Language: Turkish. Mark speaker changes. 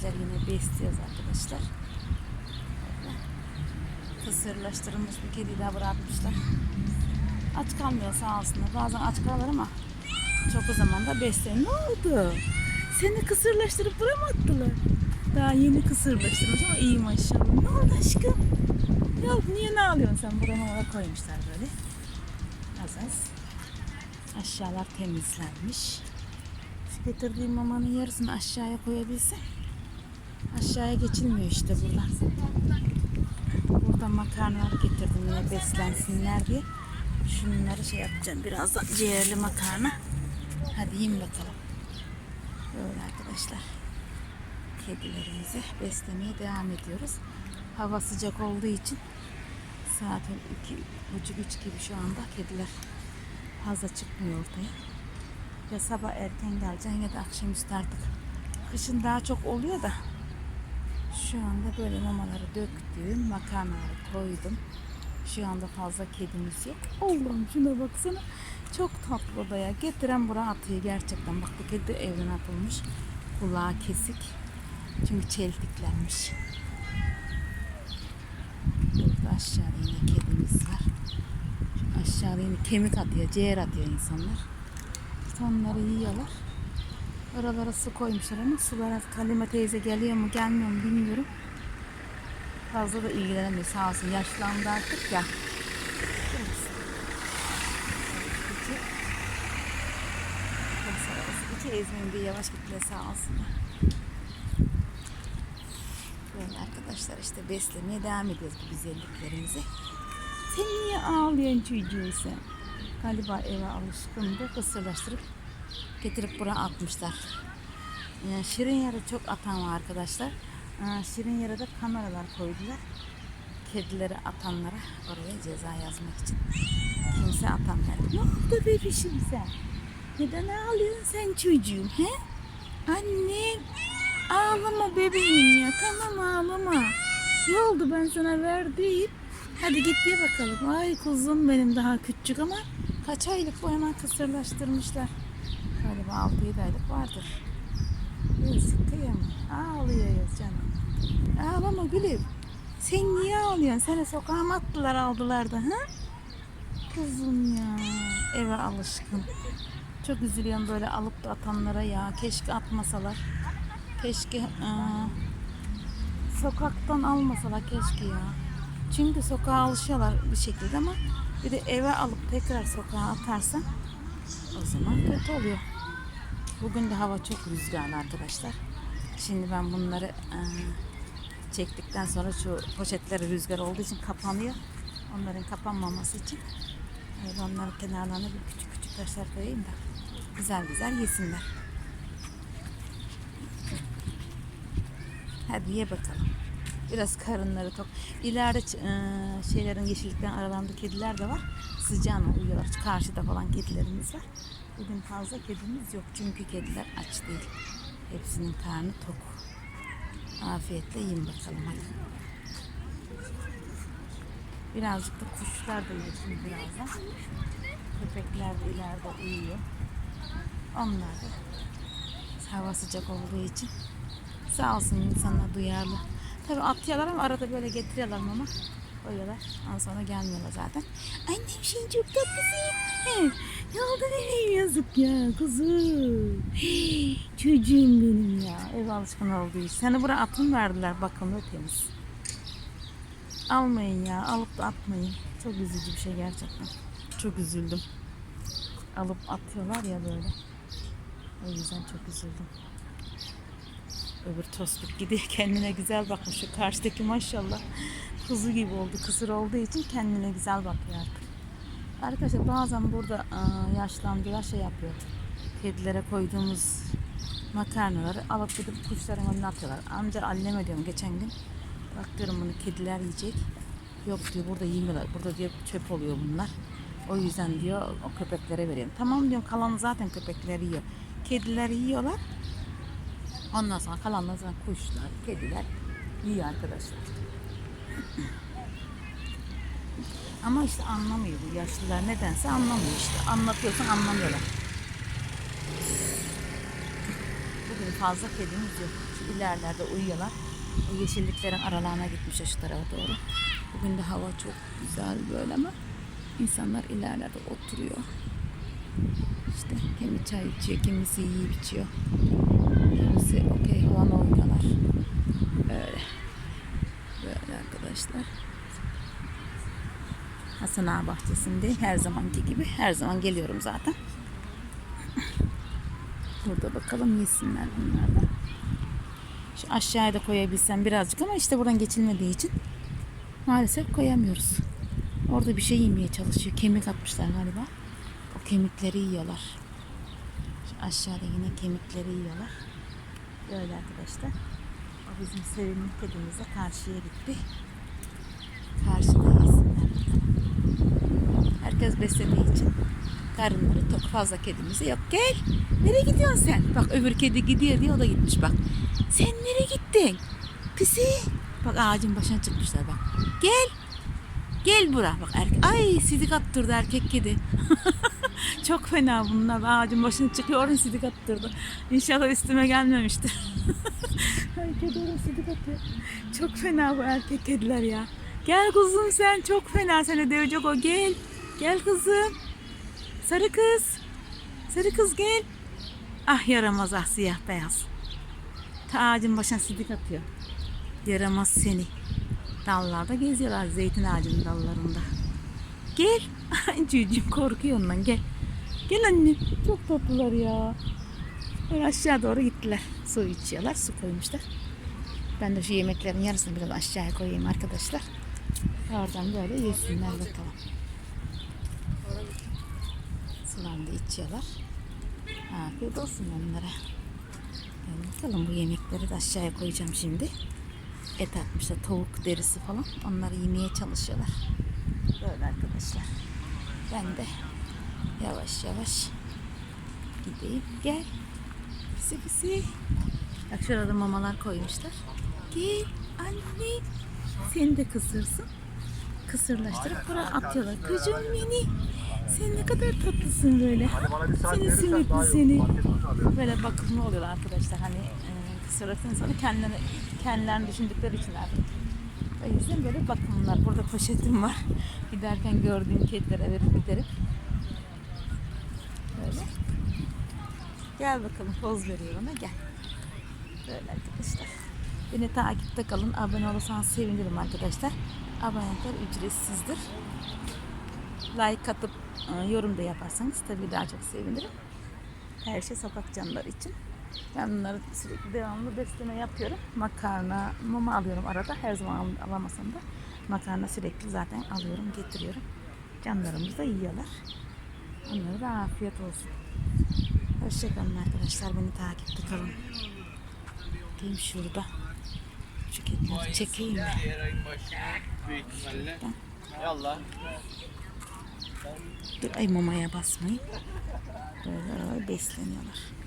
Speaker 1: Köpekler yine besliyoruz arkadaşlar. Kısırlaştırılmış bir kediyi daha bırakmışlar. Aç kalmıyor sağ olsunlar. Bazen aç kalır ama çok o zaman da beslenir. Ne oldu? Seni kısırlaştırıp buraya mı attılar? Daha yeni kısırlaştırmış ama iyi maşallah. Ne oldu aşkım? Yok niye ne alıyorsun sen? Burama oraya koymuşlar böyle. Az az. Aşağılar temizlenmiş. Getirdiğim mamanın yarısını aşağıya koyabilsem. Aşağıya geçilmiyor işte buradan. Buradan makarnalar getirdim yine beslensinler diye. Şunları şey yapacağım. Birazdan ciğerli makarna. Hadi yiyin bakalım. Böyle arkadaşlar. Kedilerimizi beslemeye devam ediyoruz. Hava sıcak olduğu için saat iki buçuk üç gibi şu anda kediler fazla çıkmıyor ortaya. Ya sabah erken geleceksin ya da akşamüstü artık. Kışın daha çok oluyor da şu anda böyle mamaları döktüm, makarnaları koydum. Şu anda fazla kedimiz yok. Allah'ım şuna baksana. Çok tatlı da ya. Getiren buraya atıyor gerçekten. Bak bu kedi de evden atılmış. Kulağı kesik. Çünkü çeltiklenmiş. Burada aşağıda yine kedimiz var. Aşağıda yine kemik atıyor, ciğer atıyor insanlar. İşte onları yiyorlar. Oralara su koymuşlar ama sulara Kalime teyze geliyor mu gelmiyor mu bilmiyorum. Fazla da ilgilenemiyor sağ olsun. Yaşlandı artık ya. İki ezmeyin diye yavaş gittiler sağ olsunlar. Böyle arkadaşlar işte beslemeye devam ediyoruz bu güzelliklerimizi. Sen niye ağlıyorsun çocuğum sen? Galiba eve alışkındı. Kısırlaştırıp getirip buraya atmışlar. Yani şirin yere çok atan var arkadaşlar. Ee, Şirin yere de kameralar koydular. Kedileri atanlara oraya ceza yazmak için. Kimse atamıyor. Ne oldu bebişim sen? Neden ağlıyorsun sen çocuğum he? Annem ağlama bebeğim ya tamam ağlama. Ne oldu ben sana verdim. Hadi git ye bakalım. Ay kuzum benim daha küçük ama kaç aylık bu hemen kısırlaştırmışlar. Galiba 6-7 aylık vardır. Yazık kıyamam. Ağlıyor ya canım. Ağlama gülüm. Sen niye ağlıyorsun? Seni sokağa mı attılar aldılar da ha? Kuzum ya. Eve alışkın. Çok üzülüyorum böyle alıp da atanlara ya. Keşke atmasalar. Keşke aa, sokaktan almasalar keşke ya. Çünkü sokağa alışıyorlar bir şekilde ama bir de eve alıp tekrar sokağa atarsan o zaman kötü oluyor. Bugün de hava çok rüzgarlı arkadaşlar. Şimdi ben bunları eee, çektikten sonra şu poşetleri rüzgar olduğu için kapanıyor. Onların kapanmaması için öyle onların kenarlarına bir küçük küçük taşlar koyayım da güzel güzel yesinler. Hadi ye bakalım. Biraz karınları tok. İleride eee, şeylerin yeşillikten aralarında kediler de var. Sıcağına uyuyorlar. Karşıda falan kedilerimiz var. Bugün fazla kedimiz yok çünkü kediler aç değil. Hepsinin karnı tok. Afiyetle yiyin bakalım hadi. Birazcık da kuşlar da şimdi birazdan. Köpekler de ileride uyuyor. Onlar da hava sıcak olduğu için sağ olsun insanlar duyarlı. Tabii atıyorlar ama arada böyle getiriyorlar mama. Koyuyorlar. Ondan sonra gelmiyorlar zaten. Annem şey çok tatlısın. He, Ne oldu bebeğim yazık ya kuzum. Çocuğum benim ya. Ev alışkın olduğu için. Seni buraya atın verdiler bakımlı temiz. Almayın ya. Alıp da atmayın. Çok üzücü bir şey gerçekten. Çok üzüldüm. Alıp atıyorlar ya böyle. O yüzden çok üzüldüm. Öbür tospik gidiyor kendine güzel bakmış. Şu karşıdaki maşallah kuzu gibi oldu. Kısır olduğu için kendine güzel bakıyor artık. Arkadaşlar bazen burada yaşlandılar şey yapıyor. Kedilere koyduğumuz makarnaları alıp gidip kuşların önüne atıyorlar. Amca anneme diyorum geçen gün. Bak diyorum bunu kediler yiyecek. Yok diyor burada yemiyorlar. Burada diyor çöp oluyor bunlar. O yüzden diyor o köpeklere veriyorum. Tamam diyorum kalanı zaten köpekler yiyor. Kediler yiyorlar. Ondan sonra kalanlar zaten kuşlar, kediler yiyor arkadaşlar. Ama işte anlamıyor bu yaşlılar nedense anlamıyor işte. Anlatıyorsan anlamıyorlar. Bugün fazla kedimiz yok. Şu ilerlerde uyuyorlar. O yeşilliklerin aralarına gitmişler şu tarafa doğru. Bugün de hava çok güzel böyle ama insanlar ilerlerde oturuyor. İşte kimi çay içiyor, kimisi yiyip içiyor. Kimisi okey falan oynuyorlar. Öyle. Böyle arkadaşlar. Hasan bahçesinde her zamanki gibi her zaman geliyorum zaten. Burada bakalım yesinler bunlar da. Şu aşağıya da koyabilsem birazcık ama işte buradan geçilmediği için maalesef koyamıyoruz. Orada bir şey yemeye çalışıyor. Kemik atmışlar galiba. O kemikleri yiyorlar. Şu aşağıda yine kemikleri yiyorlar. Böyle arkadaşlar. O bizim sevimli kedimiz de karşıya gitti. Karşıda yesinler. Herkes beslediği için karınları tok fazla kedimiz yok. Gel. Nereye gidiyorsun sen? Bak öbür kedi gidiyor diye o da gitmiş bak. Sen nereye gittin? Pisi. Bak ağacın başına çıkmışlar bak. Gel. Gel bura. Bak erkek. Ay sidik attırdı erkek kedi. Çok fena bunlar. Ağacın başına çıkıyor. Oradan sidik attırdı. İnşallah üstüme gelmemiştir. Ay kedi oradan sidik atıyor. Çok fena bu erkek kediler ya. Gel kuzum sen. Çok fena. Seni dövecek o. Gel. Gel kızım. Sarı kız. Sarı kız gel. Ah yaramaz ah siyah beyaz. Ta ağacın başına sidik atıyor. Yaramaz seni. Dallarda geziyorlar zeytin ağacının dallarında. Gel. Cücüm korkuyor ondan gel. Gel annem. Çok tatlılar ya. Böyle aşağı doğru gittiler. Su içiyorlar. Su koymuşlar. Ben de şu yemeklerin yarısını biraz aşağıya koyayım arkadaşlar. Oradan böyle yesinler bakalım. Sularını da içiyorlar. Afiyet olsun onlara. Bakalım bu yemekleri de aşağıya koyacağım şimdi. Et atmışlar, tavuk derisi falan. Onları yemeye çalışıyorlar. Böyle arkadaşlar. Ben de yavaş yavaş gideyim. Gel. Pisi pisi. Bak şurada mamalar koymuşlar. Gel anne. Seni de kısırsın. Kısırlaştırıp buraya atıyorlar. Kızım beni. Sen ne kadar tatlısın böyle. Seni simitli seni. Böyle bakımlı oluyorlar arkadaşlar. Hani e, kısırlasın sonra kendilerini, kendilerini düşündükleri için artık. O yüzden böyle bakımlar. Burada poşetim var. Giderken gördüğüm kedilere verip giderim. Böyle. Gel bakalım poz veriyor ona gel. Böyle arkadaşlar. Beni takipte kalın. Abone olursanız sevinirim arkadaşlar. Abonelikler ücretsizdir. Like atıp yorum da yaparsanız tabii daha çok sevinirim. Her şey sokak canlıları için. Ben bunları sürekli devamlı besleme yapıyorum. Makarna, mama alıyorum arada. Her zaman al- alamasam da makarna sürekli zaten alıyorum, getiriyorum. Canlarımız da yiyorlar. Onlara da afiyet olsun. Hoşçakalın arkadaşlar. Beni takipte kalın. Bakayım şurada. Şu kedileri çekeyim.
Speaker 2: Yallah.
Speaker 1: Dur ay mamaya basmayın. Böyle besleniyorlar.